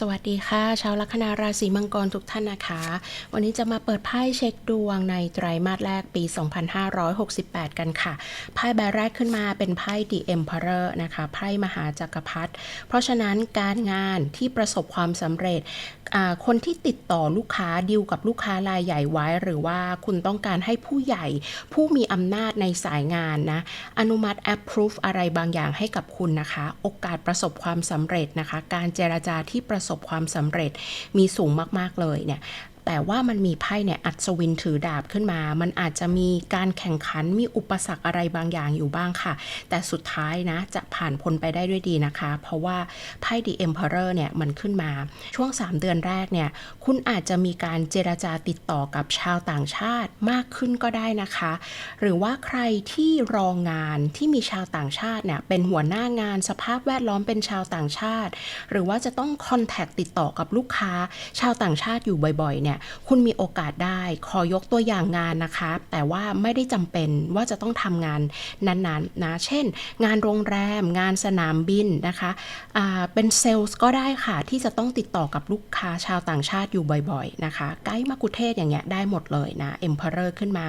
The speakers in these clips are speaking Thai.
สวัสดีค่ะ ชาวลัคนาราศีมังกรทุกท่านนะคะ วันนี้จะมาเปิดไพ่เช็คดวงในไตรมาสแรกปี 2568 กันค่ะ ไพ่ใบแรกขึ้นมาเป็นไพ่ The Emperor นะคะ ไพ่มหาจักรพรรดิ เพราะฉะนั้นการงานที่ประสบความสำเร็จ คนที่ติดต่อลูกค้าดิวกับลูกค้ารายใหญ่ไว้ หรือว่าคุณต้องการให้ผู้ใหญ่ ผู้มีอำนาจในสายงานนะ อนุมัติ approve อะไรบางอย่างให้กับคุณนะคะ โอกาสประสบความสำเร็จนะคะ การเจรจาที่ประสบความสำเร็จมีสูงมาก ๆ เลยเนี่ย แต่ว่ามันมีไพ่เนี่ยอัศวินถือดาบขึ้นมา มันอาจจะมีการแข่งขันมีอุปสรรคอะไรบางอย่างอยู่บ้างค่ะ แต่สุดท้ายนะจะผ่านพ้นไปได้ด้วยดีนะคะ เพราะว่าไพ่ The Emperor เนี่ยมันขึ้นมาช่วง 3 เดือนแรกเนี่ยคุณอาจจะมีการเจรจาติดต่อกับชาวต่างชาติมากขึ้นก็ได้นะคะ หรือว่าใครที่รองงานที่มีชาวต่างชาติเนี่ยเป็นหัวหน้างานสภาพแวดล้อมเป็นชาวต่างชาติ หรือว่าจะต้องคอนแทคติดต่อกับลูกค้าชาวต่างชาติอยู่บ่อยๆเนี่ยคุณมีโอกาสได้ขอยกตัวอย่างงานนะคะ แต่ว่าไม่ได้จำเป็นว่าจะต้องทำงานนั้นๆนะเช่น งานโรงแรม งานสนามบินนะคะเป็นเซลล์ก็ได้ค่ะที่จะต้องติดต่อกับลูกค้าชาวต่างชาติอยู่บ่อยๆนะคะไกด์มากุเทศอย่างเงี้ยได้หมดเลยนะ Emperor ขึ้นมา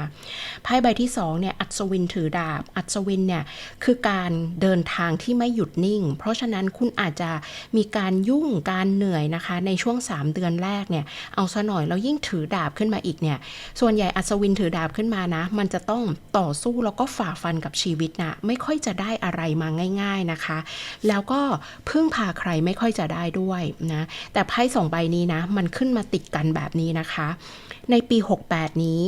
ไพ่ใบที่2เนี่ยอัศวินถือดาบ อัศวินเนี่ยคือการเดินทางที่ไม่หยุดนิ่ง เพราะฉะนั้นคุณอาจจะมีการยุ่งการเหนื่อยนะคะ ในช่วง 3 เดือนแรกเนี่ยเอาซะหน่อยแล้วยิ่งถือดาบขึ้นมาอีกเนี่ย ส่วนใหญ่อัศวินถือดาบขึ้นมานะ มันจะต้องต่อสู้แล้วก็ฝ่าฟันกับชีวิตนะ ไม่ค่อยจะได้อะไรมาง่าย ๆนะคะ แล้วก็พึ่งพาใครไม่ค่อยจะได้ด้วยนะ แต่ไพ่สองใบนี้นะ มันขึ้นมาติดกันแบบนี้นะคะ ในปี 68 นี้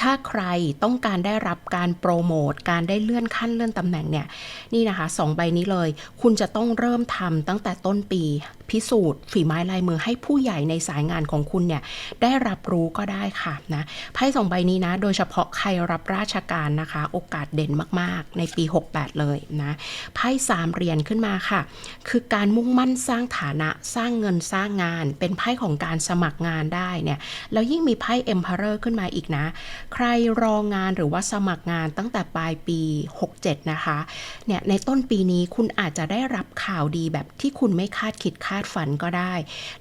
ถ้าใครต้องการได้รับการโปรโมท การได้เลื่อนขั้นเลื่อนตำแหน่งเนี่ย นี่นะคะสองใบนี้เลย คุณจะต้องเริ่มทำตั้งแต่ต้นปี พิสูจน์ฝีไม้ลายมือให้ผู้ใหญ่ในสายงานของคุณเนี่ยได้รับรู้ก็ได้ค่ะนะไพ่สองใบนี้นะ โดยเฉพาะใครรับราชการนะคะ โอกาสเด่นมากๆ ในปี 68 เลยนะไพ่สามเหรียญขึ้นมาค่ะ คือการมุ่งมั่นสร้างฐานะสร้างเงินสร้างงาน เป็นไพ่ของการสมัครงานได้เนี่ยแล้วยิ่งมีไพ่ Emperor ขึ้นมาอีกนะ ใครรองานหรือว่าสมัครงานตั้งแต่ปลายปี 67 นะคะเนี่ยในต้นปีนี้คุณอาจจะได้รับข่าวดีแบบที่คุณไม่คาดคิดคาาดฝันก็ได้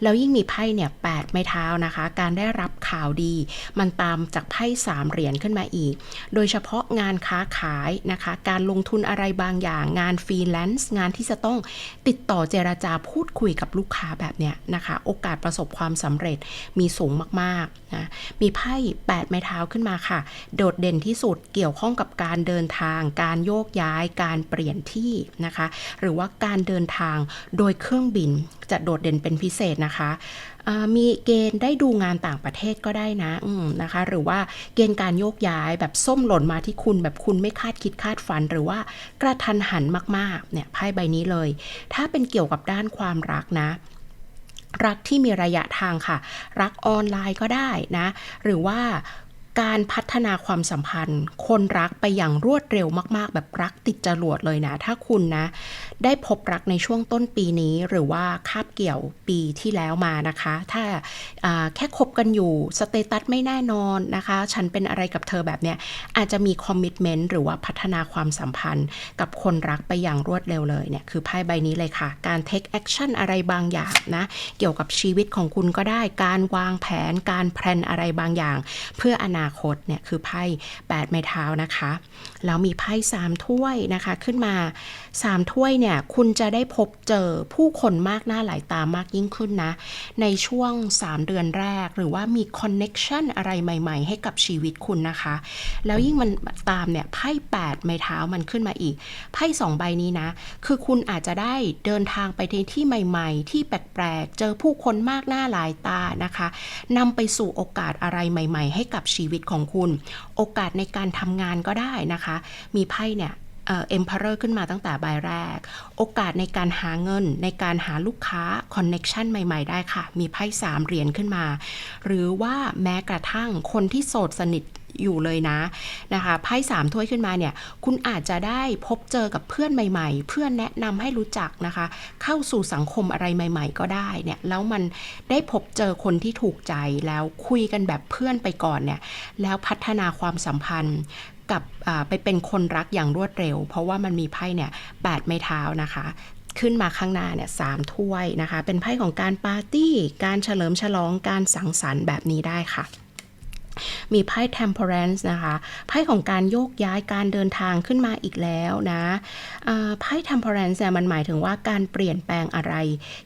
แล้วยิ่งมีไพ่เนี่ยแปดไม้เท้านะคะ การได้รับข่าวดี มันตามจากไพ่สามเหรียญขึ้นมาอีก โดยเฉพาะงานค้าขายนะคะ การลงทุนอะไรบางอย่างงานฟรีแลนซ์งานที่จะต้องติดต่อเจราจาพูดคุยกับลูกค้าแบบเนี้ยนะคะ โอกาสประสบความสำเร็จมีสูงมากๆนะมีไพ่แปดไม้เท้าขึ้นมาค่ะ โดดเด่นที่สุดเกี่ยวข้องกับการเดินทาง การโยกย้าย การเปลี่ยนที่นะคะ หรือว่าการเดินทางโดยเครื่องบินจะโดดเด่นเป็นพิเศษนะคะมีเกณฑ์ได้ดูงานต่างประเทศก็ได้นะนะคะ หรือว่าเกณฑ์การโยกย้ายแบบส้มหล่นมาที่คุณแบบคุณไม่คาดคิดคาดฝัน หรือว่ากระทันหันมากๆเนี่ยไพ่ใบนี้เลย ถ้าเป็นเกี่ยวกับด้านความรักนะรักที่มีระยะทางค่ะ รักออนไลน์ก็ได้นะ หรือว่า การพัฒนาความสัมพันธ์ คนรักไปอย่างรวดเร็วมาก ๆ แบบรักติดจรวดเลยนะ ถ้าคุณนะ ได้พบรักในช่วงต้นปีนี้ หรือว่าคาบเกี่ยวปีที่แล้วมานะคะ ถ้าแค่คบกันอยู่สเตตัสไม่แน่นอนนะคะ ฉันเป็นอะไรกับเธอแบบเนี้ยอาจจะมีคอมมิชเมนต์หรือว่าพัฒนาความสัมพันธ์ กับคนรักไปอย่างรวดเร็วเลยเนี่ยคือไพ่ใบนี้เลยค่ะ การ take action อะไรบางอย่างนะเกี่ยวกับชีวิตของคุณก็ได้การวางแผนการแพลนอะไรบางอย่าง เพื่ออนาคตเนี่ยคือไพ่8ไม้เท้านะคะแล้วมีไพ่3ถ้วยนะคะขึ้นมา 3 ถ้วยเนี่ยคุณจะได้พบเจอผู้คนมากหน้าหลายตามากยิ่งขึ้นนะ ในช่วง 3 เดือนแรกหรือว่ามีคอนเน็ชันอะไรใหม่ๆ ให้กับชีวิตคุณนะคะ แล้วยิ่งมันตามเนี่ยไพ่8ไม้เท้ามันขึ้นมาอีกไพ่สองใบนี้นะ คือคุณอาจจะได้เดินทางไปในที่ใหม่ๆ ที่แปลกๆ เจอผู้คนมากหน้าหลายตานะคะนำไปสู่โอกาสอะไรใหม่ ๆ ให้กับชีวิตของคุณ โอกาสในการทำงานก็ได้นะคะ มีไพ่เนี่ยเอ่อ็มพาร์ขึ้นมาตั้งแต่ใบแรก โอกาสในการหาเงิน ในการหาลูกค้าคอนเน็ชันใหม่ ๆ ได้ค่ะ มีไพ่สามเหรียญขึ้นมา หรือว่าแม้กระทั่งคนที่โสดสนิท อยู่เลยนะนะคะไพ่สามถ้วยขึ้นมาเนี่ย คุณอาจจะได้พบเจอกับเพื่อนใหม่ ๆ เพื่อนแนะนำให้รู้จักนะคะ เข้าสู่สังคมอะไรใหม่ ๆ ก็ได้เนี่ยแล้วมันได้พบเจอคนที่ถูกใจแล้วคุยกันแบบเพื่อนไปก่อนเนี่ยแล้วพัฒนาความสัมพันธ์กับไปเป็นคนรักอย่างรวดเร็ว เพราะว่ามันมีไพ่เนี่ยแปดไม้เท้านะคะขึ้นมาข้างหน้าเนี่ยสามถ้วยนะคะ เป็นไพ่ของการปาร์ตี้ การเฉลิมฉลองการสังสรรค์แบบนี้ได้ค่ะ มีไพ่ temperance นะคะ ไพ่ของการโยกย้ายการเดินทางขึ้นมาอีกแล้วนะไพ่ temperance เนี่ยมันหมายถึงว่าการเปลี่ยนแปลงอะไร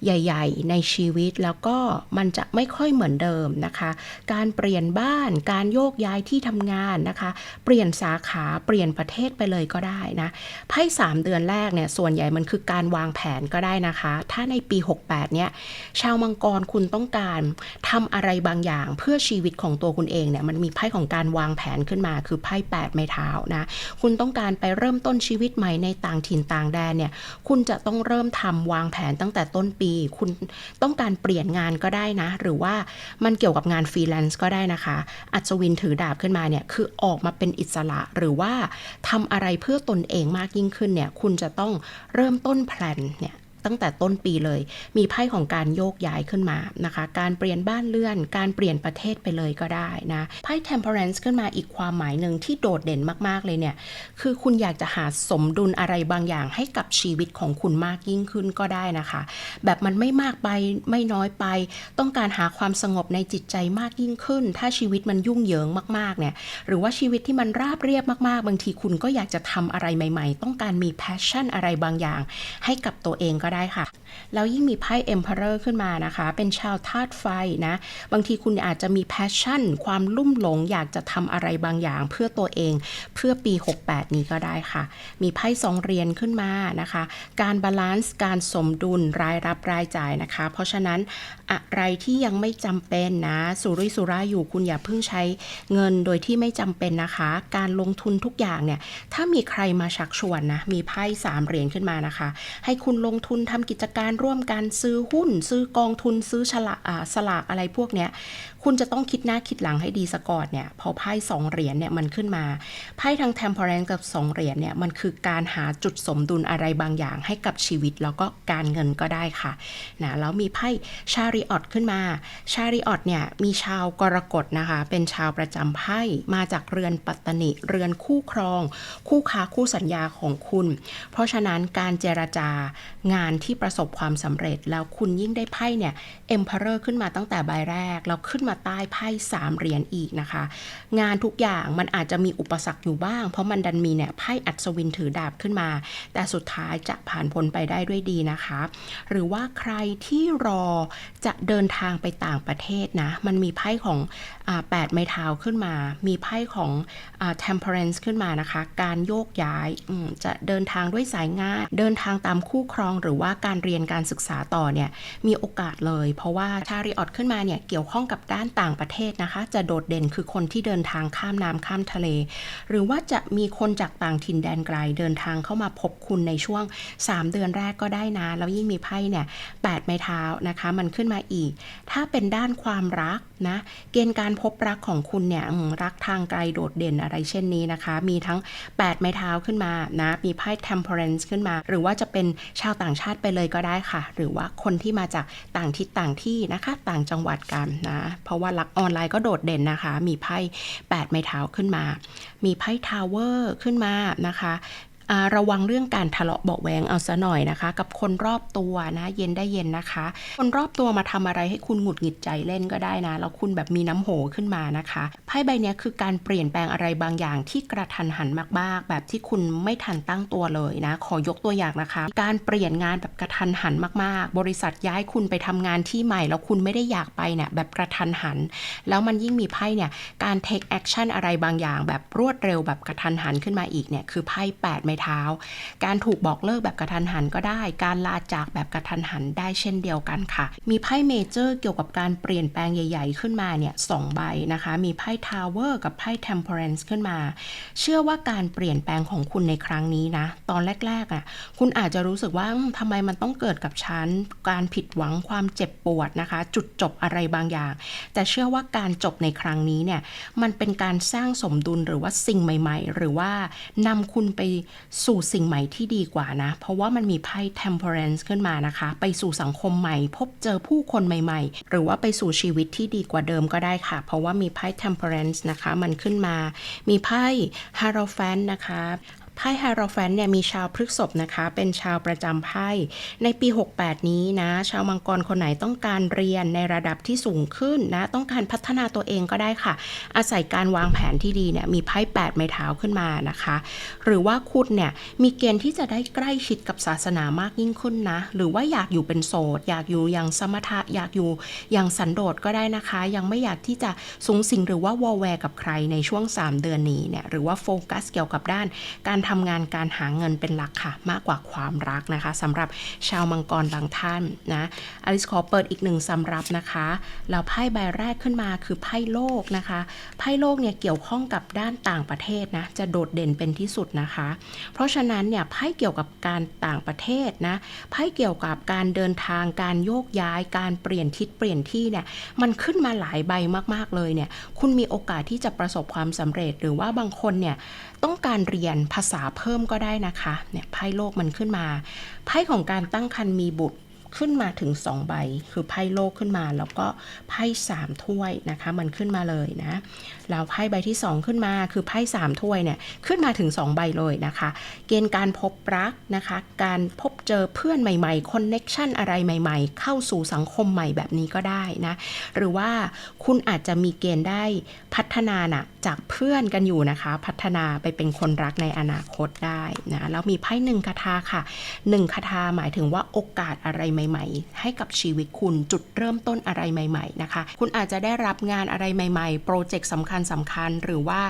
ใหญ่ ๆ ในชีวิตแล้วก็มันจะไม่ค่อยเหมือนเดิมนะคะ การเปลี่ยนบ้าน การโยกย้ายที่ทำงานนะคะ เปลี่ยนสาขา เปลี่ยนประเทศไปเลยก็ได้นะ ไพ่ 3 เดือนแรกเนี่ย ส่วนใหญ่มันคือการวางแผนก็ได้นะคะ ถ้าในปี 68 เนี่ย ชาวมังกรคุณต้องการทำอะไรบางอย่างเพื่อชีวิตของตัวคุณเองเนี่ยมันมีไพ่ของการวางแผนขึ้นมา คือไพ่8ไม้เท้านะ คุณต้องการไปเริ่มต้นชีวิตใหม่ในต่างถิ่นต่างแดนเนี่ย คุณจะต้องเริ่มทำวางแผนตั้งแต่ต้นปี คุณต้องการเปลี่ยนงานก็ได้นะ หรือว่ามันเกี่ยวกับงานฟรีแลนซ์ก็ได้นะคะ อัศวินถือดาบขึ้นมาเนี่ย คือออกมาเป็นอิสระ หรือว่าทำอะไรเพื่อตนเองมากยิ่งขึ้นเนี่ย คุณจะต้องเริ่มต้นแพลนเนี่ย ตั้งแต่ต้นปีเลย มีไพ่ของการโยกย้ายขึ้นมานะคะ การเปลี่ยนบ้านเลื่อน การเปลี่ยนประเทศไปเลยก็ได้นะไพ่ temperance ขึ้นมาอีกความหมายหนึ่งที่โดดเด่นมากๆเลยเนี่ย คือคุณอยากจะหาสมดุลอะไรบางอย่างให้กับชีวิตของคุณมากยิ่งขึ้นก็ได้นะคะ แบบมันไม่มากไปไม่น้อยไป ต้องการหาความสงบในจิตใจมากยิ่งขึ้น ถ้าชีวิตมันยุ่งเหยิงมากๆเนี่ยหรือว่าชีวิตที่มันราบเรียบมากๆ บางทีคุณก็อยากจะทำอะไรใหม่ ๆ ต้องการมี passion อะไรบางอย่าง ให้กับตัวเองก็ได้ค่ะ แล้วยิ่งมีไพ่ Emperor ขึ้นมานะคะ เป็นชาวธาตุไฟนะ บางทีคุณอาจจะมี passion ความลุ่มหลงอยากจะทำอะไรบางอย่างเพื่อตัวเองเพื่อปี 68 นี้ก็ได้ค่ะ มีไพ่สองเหรียญขึ้นมานะคะ การบาลานซ์การสมดุลรายรับรายจ่ายนะคะ เพราะฉะนั้นอะไรที่ยังไม่จำเป็นนะสุรุยสุร่าอยู่คุณอย่าเพิ่งใช้เงินโดยที่ไม่จำเป็นนะคะ การลงทุนทุกอย่างเนี่ยถ้ามีใครมาชักชวนนะมีไพ่สามเหรียญขึ้นมานะคะ ให้คุณลงทุนทำกิจการร่วมกันซื้อหุ้น ซื้อกองทุนซื้อฉลากอ่าสลากอะไรพวกเนี้ยคุณจะต้องคิดหน้าคิดหลังให้ดีสะก่อนเนี่ยพอไพ่สองเหรียญเนี่ยมันขึ้นมาไพ่ทาง temperance กับสองเหรียญเนี่ยมันคือการหาจุดสมดุลอะไรบางอย่างให้กับชีวิตแล้วก็การเงินก็ได้ค่ะนะแล้วมีไพ่ชาริออตขึ้นมาชาริออตเนี่ยมีชาวกรกฎนะคะ เป็นชาวประจำไพ่มาจากเรือนปัตตนิเรือนคู่ครอง คู่ค้าคู่สัญญาของคุณ เพราะฉะนั้นการเจรจางานที่ประสบความสำเร็จ แล้วคุณยิ่งได้ไพ่เนี่ย Emperor ขึ้นมาตั้งแต่ใบแรก แล้วขึ้นมาใต้ไพ่สามเหรียญอีกนะคะ งานทุกอย่างมันอาจจะมีอุปสรรคอยู่บ้าง เพราะมันดันมีเนี่ยไพ่อัศวินถือดาบขึ้นมา แต่สุดท้ายจะผ่านพ้นไปได้ด้วยดีนะคะ หรือว่าใครที่รอจะเดินทางไปต่างประเทศนะ มันมีไพ่ของแปดไม้เท้าขึ้นมา มีไพ่ของอา temperance ขึ้นมานะคะ การโยกย้ายจะเดินทางด้วยสายงาน เดินทางตามคู่ครองหรือว่าการเรียนการศึกษาต่อเนี่ยมีโอกาสเลย เพราะว่าชาริออตขึ้นมาเนี่ยเกี่ยวข้องกับด้านต่างประเทศนะคะ จะโดดเด่นคือคนที่เดินทางข้ามน้ำข้ามทะเล หรือว่าจะมีคนจากต่างถิ่นแดนไกลเดินทางเข้ามาพบคุณในช่วง 3 เดือนแรกก็ได้นะ แล้วยิ่งมีไพ่เนี่ยแปดไม้เท้านะคะ มันขึ้นมาอีก ถ้าเป็นด้านความรักนะ เกณฑ์การพบรักของคุณเนี่ยรักทางไกลโดดเด่นอะไรเช่นนี้นะคะ มีทั้ง 8 ไม้เท้าขึ้นมานะ มีไพ่ temperance ขึ้นมา หรือว่าจะเป็นชาวต่างชาติไปเลยก็ได้ค่ะ หรือว่าคนที่มาจากต่างทิศต่างที่นะคะ ต่างจังหวัดกันนะ เพราะว่าลักออนไลน์ก็โดดเด่นนะคะ มีไพ่8ไม้เท้าขึ้นมา มีไพ่ทาวเวอร์ขึ้นมานะคะ ระวังเรื่องการทะเลาะเบาะแวงเอาซะหน่อยนะคะ กับคนรอบตัวนะ เย็นได้เย็นนะคะ คนรอบตัวมาทำอะไรให้คุณหงุดหงิดใจเล่นก็ได้นะ แล้วคุณแบบมีน้ำโหขึ้นมานะคะไพ่ใบนี้คือการเปลี่ยนแปลงอะไรบางอย่างที่กระทันหันมากๆ แบบที่คุณไม่ทันตั้งตัวเลยนะ ขอยกตัวอย่างนะคะ การเปลี่ยนงานแบบกระทันหันมากๆ บริษัทย้ายคุณไปทำงานที่ใหม่ แล้วคุณไม่ได้อยากไปเนี่ยแบบกระทันหัน แล้วมันยิ่งมีไพ่เนี่ยการ take action อะไรบางอย่าง แบบรวดเร็วแบบกระทันหันขึ้นมาอีกเนี่ยคือไพ่แปดไม้เท้า การถูกบอกเลิกแบบกระทันหันก็ได้ การลาจากแบบกระทันหันได้เช่นเดียวกันค่ะ มีไพ่เมเจอร์เกี่ยวกับการเปลี่ยนแปลงใหญ่ ๆ ขึ้นมาเนี่ยสองใบนะคะ มีไพ่ทาวเวอร์กับไพ่ temperance ขึ้นมา เชื่อว่าการเปลี่ยนแปลงของคุณในครั้งนี้นะ ตอนแรกๆอะ คุณอาจจะรู้สึกว่าอืมทำไมมันต้องเกิดกับฉัน การผิดหวังความเจ็บปวดนะคะ จุดจบอะไรบางอย่าง แต่เชื่อว่าการจบในครั้งนี้เนี่ย มันเป็นการสร้างสมดุลหรือว่าสิ่งใหม่ ๆ หรือว่านำคุณไปสู่สิ่งใหม่ที่ดีกว่านะ เพราะว่ามันมีไพ่ temperance ขึ้นมานะคะ ไปสู่สังคมใหม่ พบเจอผู้คนใหม่ ๆ หรือว่าไปสู่ชีวิตที่ดีกว่าเดิมก็ได้ค่ะ เพราะว่ามีไพ่ temperance นะคะ มันขึ้นมา มีไพ่ hierophant นะคะ ไพ่ไฮโรแฟนเนี่ยมีชาวพฤกษภนะคะ เป็นชาวประจำไพ่ ในปี 68 นี้นะ ชาวมังกรคนไหนต้องการเรียนในระดับที่สูงขึ้นนะ ต้องการพัฒนาตัวเองก็ได้ค่ะ อาศัยการวางแผนที่ดีเนี่ยมีไพ่ 8 ไม้เท้าขึ้นมานะคะ หรือว่าคุณเนี่ยมีเกณฑ์ที่จะได้ใกล้ชิดกับศาสนามากยิ่งขึ้นนะ หรือว่าอยากอยู่เป็นโสด อยากอยู่อย่างสมถะ อยากอยู่อย่างสันโดษก็ได้นะคะ ยังไม่อยากที่จะสูงสิงหรือว่าวอลแวร์กับใครในช่วง 3 เดือนนี้เนี่ย หรือว่าโฟกัสเกี่ยวกับด้านการทำงานการหาเงินเป็นหลักค่ะ มากกว่าความรักนะคะสำหรับชาวมังกรบางท่านนะอลิสขอเปิดอีกหนึ่งสำรับนะคะแล้วไพ่ใบแรกขึ้นมาคือไพ่โลกนะคะไพ่โลกเนี่ยเกี่ยวข้องกับด้านต่างประเทศนะจะโดดเด่นเป็นที่สุดนะคะ เพราะฉะนั้นเนี่ยไพ่เกี่ยวกับการต่างประเทศนะไพ่เกี่ยวกับการเดินทางการโยกย้ายการเปลี่ยนทิศเปลี่ยนที่เนี่ยมันขึ้นมาหลายใบมากๆเลยเนี่ยคุณมีโอกาสที่จะประสบความสำเร็จหรือว่าบางคนเนี่ยต้องการเรียนภาษาเพิ่มก็ได้นะคะเนี่ยไพ่โลกมันขึ้นมา ไพ่ของการตั้งครรภ์มีบุตรขึ้นมาถึง 2 ใบ คือไพ่โลกขึ้นมา แล้วก็ไพ่3ถ้วยนะคะ มันขึ้นมาเลยนะแล้วไพ่ใบที่ 2 ขึ้นมาคือไพ่3ถ้วยเนี่ยขึ้นมาถึง 2 ใบเลยนะคะ เกณฑ์การพบรักนะคะ การพบเจอเพื่อนใหม่ๆคอนเน็ชันอะไรใหม่ๆ เข้าสู่สังคมใหม่แบบนี้ก็ได้นะ หรือว่าคุณอาจจะมีเกณฑ์ได้พัฒนานะจากเพื่อนกันอยู่นะคะ พัฒนาไปเป็นคนรักในอนาคตได้นะแล้วมีไพ่หนึ่งคาถาค่ะหนึ่งคาถาหมายถึงว่าโอกาสอะไรใหม่ ๆ ให้กับชีวิตคุณจุดเริ่มต้นอะไรใหม่ ๆ นะคะ คุณอาจจะได้รับงานอะไรใหม่ ๆ โปรเจกต์สำคัญสำคัญหรือว่า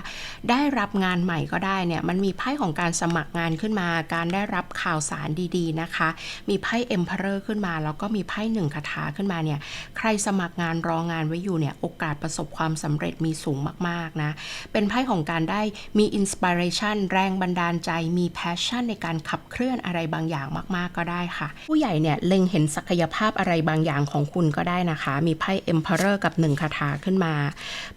ได้รับงานใหม่ก็ได้เนี่ยมันมีไพ่ของการสมัครงานขึ้นมา การได้รับข่าวสารดีๆนะคะ มีไพ่ Emperor ขึ้นมา แล้วก็มีไพ่หนึ่งคาถาขึ้นมาเนี่ยใครสมัครงานรองงานไว้อยู่เนี่ยโอกาสประสบความสำเร็จมีสูงมากๆนะเป็นไพ่ของการได้มีอินสปิเรชันแรงบันดาลใจมีแพชชั่นในการขับเคลื่อนอะไรบางอย่างมาก ๆ ก็ได้ค่ะ ผู้ใหญ่เนี่ยเล็งเห็นศักยภาพอะไรบางอย่างของคุณก็ได้นะคะ มีไพ่ Emperor กับ 1 คาถาขึ้นมา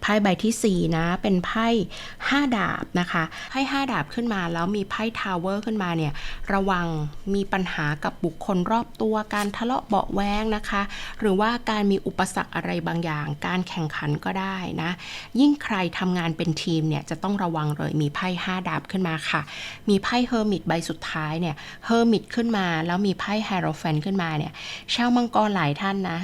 ไพ่ใบที่ 4 นะ เป็นไพ่5ดาบนะคะไพ่5ดาบขึ้นมา แล้วมีไพ่ Tower ขึ้นมาเนี่ยระวังมีปัญหากับบุคคลรอบตัวการทะเลาะเบาะแว้งนะคะ หรือว่าการมีอุปสรรคอะไรบางอย่าง การแข่งขันก็ได้นะ ยิ่งใครทำงานเป็นทีมเนี่ยจะต้องระวังเลยมีไพ่5ดาบขึ้นมาค่ะ มีไพ่เฮอร์มิตใบสุดท้ายเนี่ยเฮอร์มิตขึ้นมา แล้วมีไพ่แฮโรแฟนขึ้นมาเนี่ยชาวมังกรหลายท่านนะ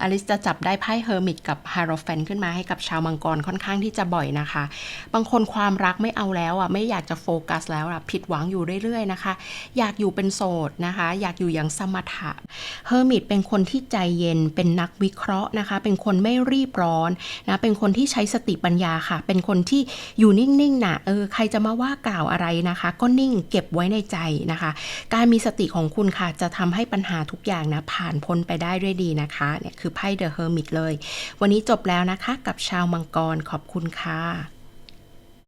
อลิสจะจับได้ไพ่เฮอร์มิตกับฮาโรแฟนขึ้นมาให้กับชาวมังกรค่อนข้างที่จะบ่อยนะคะ บางคนความรักไม่เอาแล้วอะไม่อยากจะโฟกัสแล้วอะผิดหวังอยู่เรื่อยๆนะคะ อยากอยู่เป็นโสดนะคะ อยากอยู่อย่างสมถะเฮอร์มิตเป็นคนที่ใจเย็นเป็นนักวิเคราะห์นะคะ เป็นคนไม่รีบร้อนนะเป็นคนที่ใช้สติปัญญาค่ะ เป็นคนที่อยู่นิ่งๆนะเออใครจะมาว่ากล่าวอะไรนะคะ ก็นิ่งเก็บไว้ในใจนะคะ การมีสติของคุณค่ะจะทำให้ปัญหาทุกอย่างนะผ่านพ้นไปได้ด้วยดีนะคะเนี่ยคือไพ่เดอะเฮอร์มิตเลย วันนี้จบแล้วนะคะกับชาวมังกรขอบคุณค่ะ